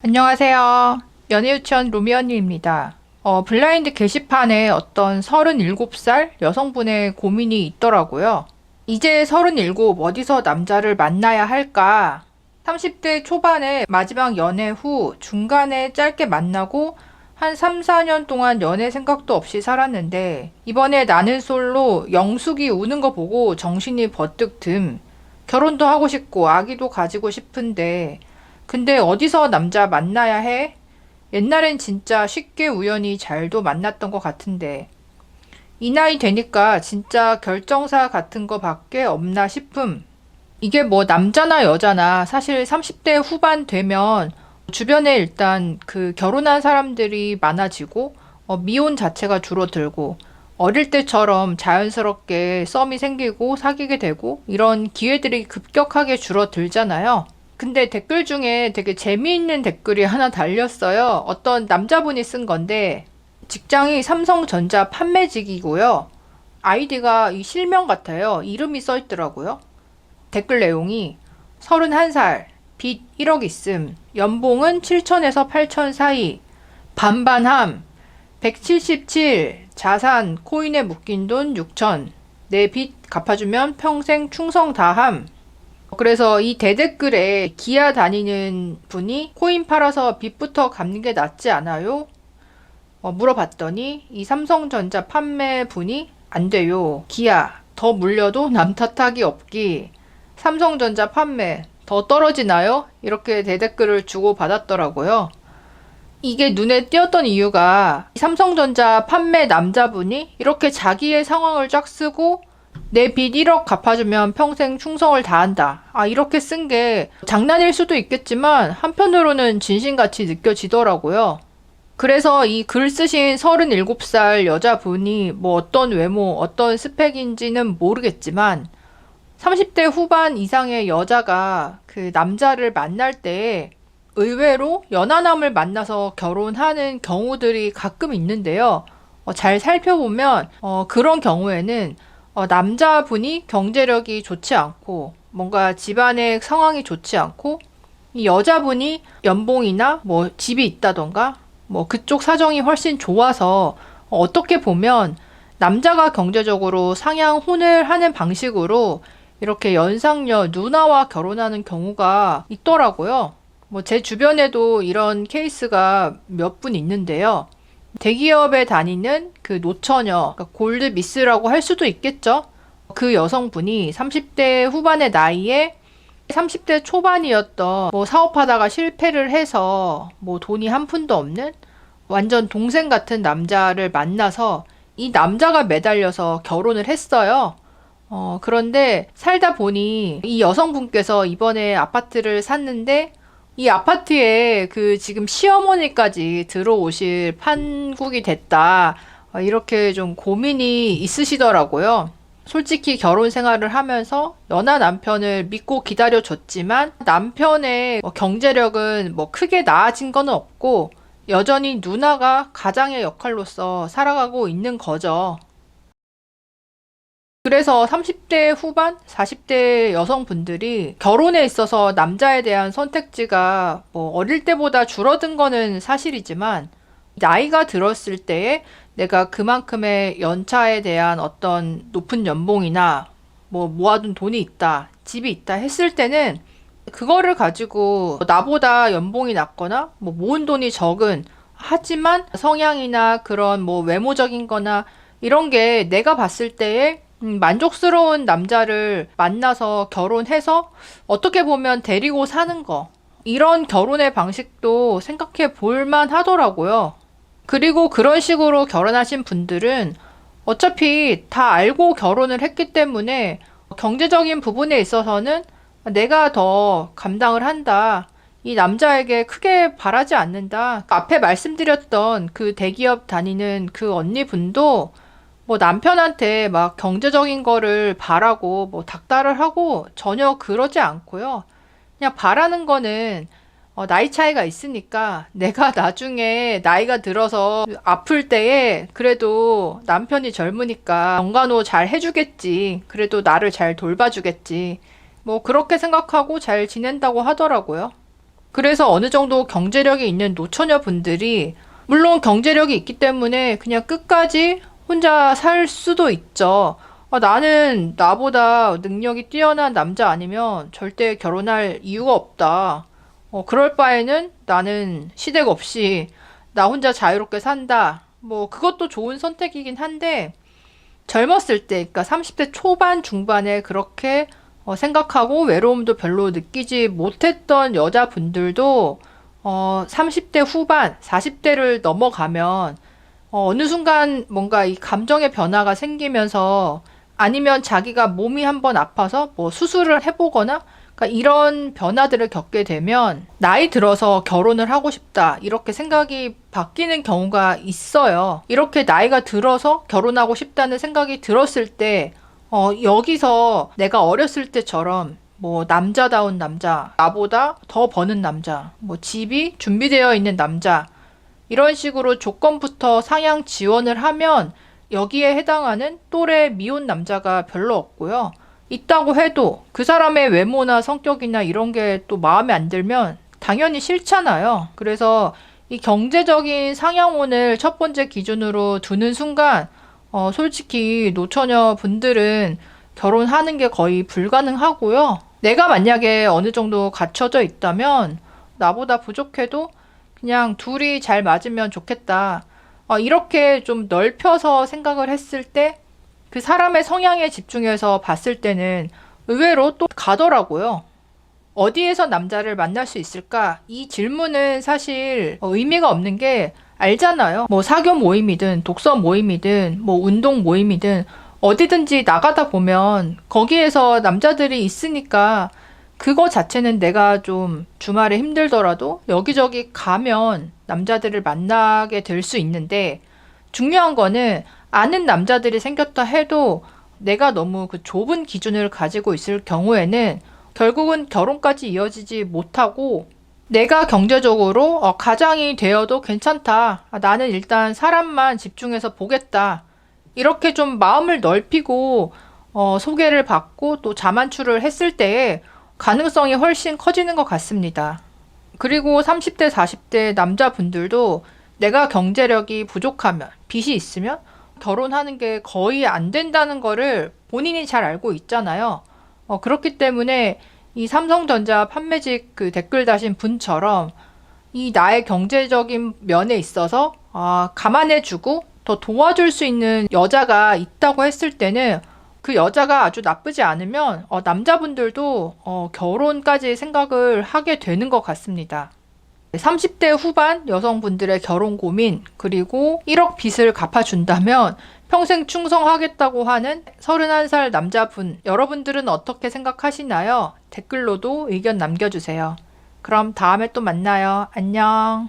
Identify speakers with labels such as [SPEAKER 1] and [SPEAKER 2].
[SPEAKER 1] 안녕하세요. 연애유치원 로미 언니입니다. 어, 블라인드 게시판에 어떤 37살 여성분의 고민이 있더라고요. 이제 37 어디서 남자를 만나야 할까? 30대 초반에 마지막 연애 후 중간에 짧게 만나고 한 3, 4년 동안 연애 생각도 없이 살았는데 이번에 나는 솔로 영숙이 우는 거 보고 정신이 버뜩 듦. 결혼도 하고 싶고 아기도 가지고 싶은데 근데 어디서 남자 만나야 해? 옛날엔 진짜 쉽게 우연히 잘도 만났던 것 같은데. 이 나이 되니까 진짜 결정사 같은 거 밖에 없나 싶음. 이게 뭐 남자나 여자나 사실 30대 후반 되면 주변에 일단 그 결혼한 사람들이 많아지고 어, 미혼 자체가 줄어들고 어릴 때처럼 자연스럽게 썸이 생기고 사귀게 되고 이런 기회들이 급격하게 줄어들잖아요. 근데 댓글 중에 되게 재미있는 댓글이 하나 달렸어요. 어떤 남자분이 쓴 건데, 직장이 삼성전자 판매직이고요. 아이디가 이 실명 같아요. 이름이 써 있더라고요. 댓글 내용이 31살, 빚 1억 있음, 연봉은 7천에서 8천 사이, 반반함, 177, 자산, 코인에 묶인 돈 6천, 내 빚 갚아주면 평생 충성 다함, 그래서 이 대댓글에 기아 다니는 분이 코인 팔아서 빚부터 갚는 게 낫지 않아요? 어, 물어봤더니 이 삼성전자 판매 분이 안 돼요. 기아 더 물려도 남 탓하기 없기. 삼성전자 판매 더 떨어지나요? 이렇게 대댓글을 주고 받았더라고요. 이게 눈에 띄었던 이유가 삼성전자 판매 남자분이 이렇게 자기의 상황을 쫙 쓰고 내 빚 1억 갚아주면 평생 충성을 다한다. 아, 이렇게 쓴 게 장난일 수도 있겠지만 한편으로는 진심같이 느껴지더라고요. 그래서 이 글 쓰신 37살 여자분이 뭐 어떤 외모, 어떤 스펙인지는 모르겠지만 30대 후반 이상의 여자가 그 남자를 만날 때 의외로 연하남을 만나서 결혼하는 경우들이 가끔 있는데요. 어, 잘 살펴보면 어, 그런 경우에는 어, 남자분이 경제력이 좋지 않고 뭔가 집안의 상황이 좋지 않고 이 여자분이 연봉이나 뭐 집이 있다던가 뭐 그쪽 사정이 훨씬 좋아서 어떻게 보면 남자가 경제적으로 상향 혼을 하는 방식으로 이렇게 연상녀 누나와 결혼하는 경우가 있더라고요. 뭐 제 주변에도 이런 케이스가 몇 분 있는데요. 대기업에 다니는 그 노처녀, 그러니까 골드 미스라고 할 수도 있겠죠. 그 여성분이 30대 후반의 나이에 30대 초반이었던 뭐 사업하다가 실패를 해서 뭐 돈이 한 푼도 없는 완전 동생 같은 남자를 만나서 이 남자가 매달려서 결혼을 했어요. 어, 그런데 살다 보니 이 여성분께서 이번에 아파트를 샀는데 이 아파트에 그 지금 시어머니까지 들어오실 판국이 됐다. 어, 이렇게 좀 고민이 있으시더라고요. 솔직히 결혼 생활을 하면서 연하 남편을 믿고 기다려줬지만 남편의 뭐 경제력은 뭐 크게 나아진 건 없고 여전히 누나가 가장의 역할로서 살아가고 있는 거죠. 그래서 30대 후반, 40대 여성분들이 결혼에 있어서 남자에 대한 선택지가 뭐 어릴 때보다 줄어든 거는 사실이지만 나이가 들었을 때에 내가 그만큼의 연차에 대한 어떤 높은 연봉이나 뭐 모아둔 돈이 있다, 집이 있다 했을 때는 그거를 가지고 나보다 연봉이 낮거나 뭐 모은 돈이 적은 하지만 성향이나 그런 뭐 외모적인 거나 이런 게 내가 봤을 때에 음, 만족스러운 남자를 만나서 결혼해서 어떻게 보면 데리고 사는 거. 이런 결혼의 방식도 생각해 볼만 하더라고요. 그리고 그런 식으로 결혼하신 분들은 어차피 다 알고 결혼을 했기 때문에 경제적인 부분에 있어서는 내가 더 감당을 한다. 이 남자에게 크게 바라지 않는다. 앞에 말씀드렸던 그 대기업 다니는 그 언니분도 뭐 남편한테 막 경제적인 거를 바라고 뭐 닥달을 하고 전혀 그러지 않고요. 그냥 바라는 거는 어, 나이 차이가 있으니까 내가 나중에 나이가 들어서 아플 때에 그래도 남편이 젊으니까 정간호 잘 해주겠지. 그래도 나를 잘 돌봐주겠지. 뭐 그렇게 생각하고 잘 지낸다고 하더라고요. 그래서 어느 정도 경제력이 있는 노처녀 분들이 물론 경제력이 있기 때문에 그냥 끝까지 혼자 살 수도 있죠. 아, 나는 나보다 능력이 뛰어난 남자 아니면 절대 결혼할 이유가 없다. 어, 그럴 바에는 나는 시댁 없이 나 혼자 자유롭게 산다. 뭐 그것도 좋은 선택이긴 한데 젊었을 때, 그러니까 30대 초반 중반에 그렇게 어, 생각하고 외로움도 별로 느끼지 못했던 여자분들도 어, 30대 후반, 40대를 넘어가면 어, 어느 순간 뭔가 이 감정의 변화가 생기면서 아니면 자기가 몸이 한번 아파서 뭐 수술을 해보거나 그러니까 이런 변화들을 겪게 되면 나이 들어서 결혼을 하고 싶다 이렇게 생각이 바뀌는 경우가 있어요. 이렇게 나이가 들어서 결혼하고 싶다는 생각이 들었을 때 어, 여기서 내가 어렸을 때처럼 뭐 남자다운 남자, 나보다 더 버는 남자, 뭐 집이 준비되어 있는 남자 이런 식으로 조건부터 상향 지원을 하면 여기에 해당하는 또래 미혼 남자가 별로 없고요. 있다고 해도 그 사람의 외모나 성격이나 이런 게 또 마음에 안 들면 당연히 싫잖아요. 그래서 이 경제적인 상향혼을 첫 번째 기준으로 두는 순간 어, 솔직히 노처녀 분들은 결혼하는 게 거의 불가능하고요. 내가 만약에 어느 정도 갖춰져 있다면 나보다 부족해도 그냥 둘이 잘 맞으면 좋겠다. 어, 이렇게 좀 넓혀서 생각을 했을 때 그 사람의 성향에 집중해서 봤을 때는 의외로 또 가더라고요. 어디에서 남자를 만날 수 있을까? 이 질문은 사실 어, 의미가 없는 게 알잖아요. 뭐 사교 모임이든 독서 모임이든 뭐 운동 모임이든 어디든지 나가다 보면 거기에서 남자들이 있으니까 그거 자체는 내가 좀 주말에 힘들더라도 여기저기 가면 남자들을 만나게 될 수 있는데 중요한 거는 아는 남자들이 생겼다 해도 내가 너무 그 좁은 기준을 가지고 있을 경우에는 결국은 결혼까지 이어지지 못하고 내가 경제적으로 어, 가장이 되어도 괜찮다. 아, 나는 일단 사람만 집중해서 보겠다. 이렇게 좀 마음을 넓히고 어, 소개를 받고 또 자만추를 했을 때에 가능성이 훨씬 커지는 것 같습니다. 그리고 30대, 40대 남자분들도 내가 경제력이 부족하면, 빚이 있으면 결혼하는 게 거의 안 된다는 거를 본인이 잘 알고 있잖아요. 어, 그렇기 때문에 이 삼성전자 판매직 그 댓글 다신 분처럼 이 나의 경제적인 면에 있어서 아, 감안해주고 더 도와줄 수 있는 여자가 있다고 했을 때는 그 여자가 아주 나쁘지 않으면 어, 남자분들도 어, 결혼까지 생각을 하게 되는 것 같습니다. 30대 후반 여성분들의 결혼 고민, 그리고 1억 빚을 갚아준다면 평생 충성하겠다고 하는 31살 남자분, 여러분들은 어떻게 생각하시나요? 댓글로도 의견 남겨주세요. 그럼 다음에 또 만나요. 안녕.